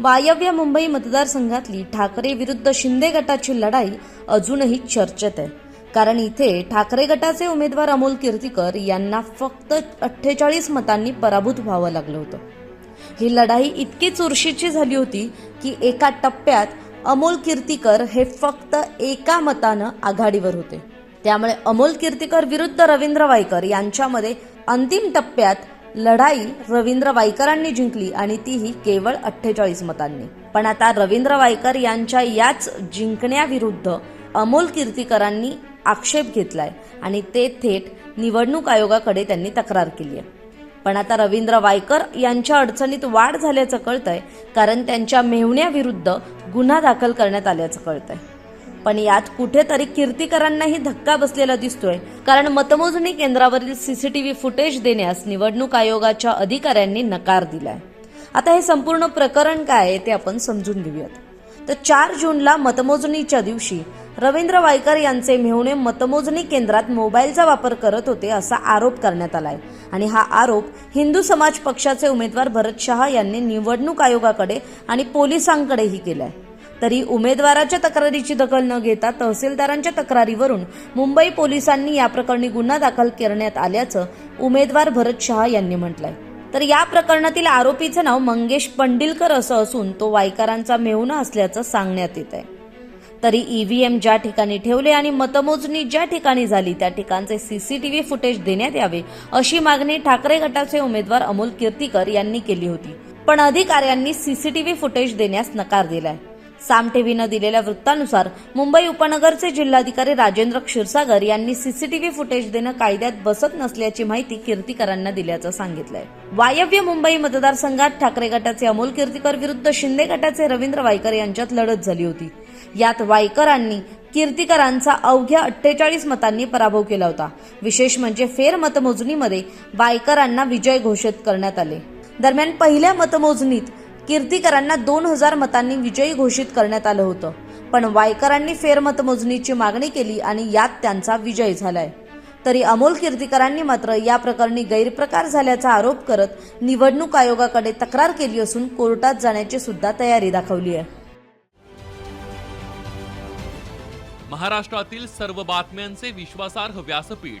वायव्य मुंबई मतदारसंघातली ठाकरे विरुद्ध शिंदे गटाची लढाई अजूनही चर्चेत आहे. कारण इथे ठाकरे गटाचे उमेदवार अमोल कीर्तीकर यांना फक्त अठ्ठेचाळीस मतांनी पराभूत व्हावं लागलं होतं. ही लढाई इतकी चुरशीची झाली होती की एका टप्प्यात अमोल कीर्तीकर हे फक्त एका मतानं आघाडीवर होते. त्यामुळे अमोल कीर्तीकर विरुद्ध रवींद्र वायकर यांच्यामध्ये अंतिम टप्प्यात लढाई रवींद्र वायकरांनी जिंकली आणि तीही केवळ अठ्ठेचाळीस मतांनी. पण आता रवींद्र वायकर यांच्या याच जिंकण्याविरुद्ध अमोल कीर्तीकरांनी आक्षेप घेतलाय आणि ते थेट निवडणूक आयोगाकडे त्यांनी तक्रार केली आहे पण आता रवींद्र वायकर यांच्या अडचणीत वाढ झाल्याचं कळतंय कारण त्यांच्या मेहण्याविरुद्ध गुन्हा दाखल करण्यात आल्याचं कळतंय. पण यात कुठेतरी कीर्तीकरांनाही धक्का बसलेला दिसतोय. कारण मतमोजणी केंद्रावरील सीसीटीव्ही फुटेज देण्यास निवडणूक आयोगाच्या अधिकाऱ्यांनी नकार दिलाय. आता हे संपूर्ण प्रकरण काय आहे ते आपण समजून घेऊयात. तर चार जूनला मतमोजणीच्या दिवशी रवींद्र वायकर यांचे मेहुणे मतमोजणी केंद्रात मोबाईलचा वापर करत होते असा आरोप करण्यात आलाय. आणि हा आरोप हिंदू समाज पक्षाचे उमेदवार भरत शहा यांनी निवडणूक आयोगाकडे आणि पोलिसांकडेही केलाय. तरी उमेदवाराच्या तक्रारीची दखल न घेता तहसीलदारांच्या तक्रारीवरून मुंबई पोलिसांनी या प्रकरणी गुन्हा दाखल करण्यात आल्याचं उमेदवार भरत शहा यांनी म्हटलंय. तर या प्रकरणातील आरोपीचं नाव मंगेश पंडिलकर असं असून तो वायकरांचा मेहुणा असल्याचं सांगण्यात येत आहे. तरी ईव्हीएम ज्या ठिकाणी ठेवले आणि मतमोजणी ज्या ठिकाणी झाली त्या ठिकाणचे सीसीटीव्ही फुटेज देण्यात यावे अशी मागणी ठाकरे गटाचे उमेदवार अमोल कीर्तीकर यांनी केली होती. पण अधिकाऱ्यांनी सीसीटीव्ही फुटेज देण्यास नकार दिलाय. साम टीव्हीनं दिलेल्या वृत्तानुसार मुंबई उपनगरचे जिल्हाधिकारी राजेंद्र क्षीरसागर यांनी सीसीटीव्ही फुटेज देणं कायद्यात बसत नसल्याची माहिती कीर्तीकरांना दिल्याचं सांगितलंय. वायव्य मुंबई मतदारसंघात ठाकरे गटाचे अमोल कीर्तीकर विरुद्ध शिंदे गटाचे रवींद्र वायकर यांच्यात लढत झाली होती. यात वायकरांनी कीर्तीकरांचा अवघ्या अठ्ठेचाळीस मतांनी पराभव केला होता. विशेष म्हणजे फेर मतमोजणीमध्ये वायकरांना विजय घोषित करण्यात आले. दरम्यान पहिल्या मतमोजणीत कीर्तीकरांना दोन हजार मतांनी विजयी घोषित करण्यात आलं होतं. पण वायकरांनी फेरमतमोजणीची मागणी केली आणि यात त्यांचा विजय झालाय. तरी अमोल कीर्तीकरांनी मात्र या प्रकरणी गैरप्रकार झाल्याचा आरोप करत निवडणूक आयोगाकडे तक्रार केली असून कोर्टात जाण्याची सुद्धा तयारी दाखवली आहे. महाराष्ट्रातील सर्व बातम्यांचे विश्वासार्ह व्यासपीठ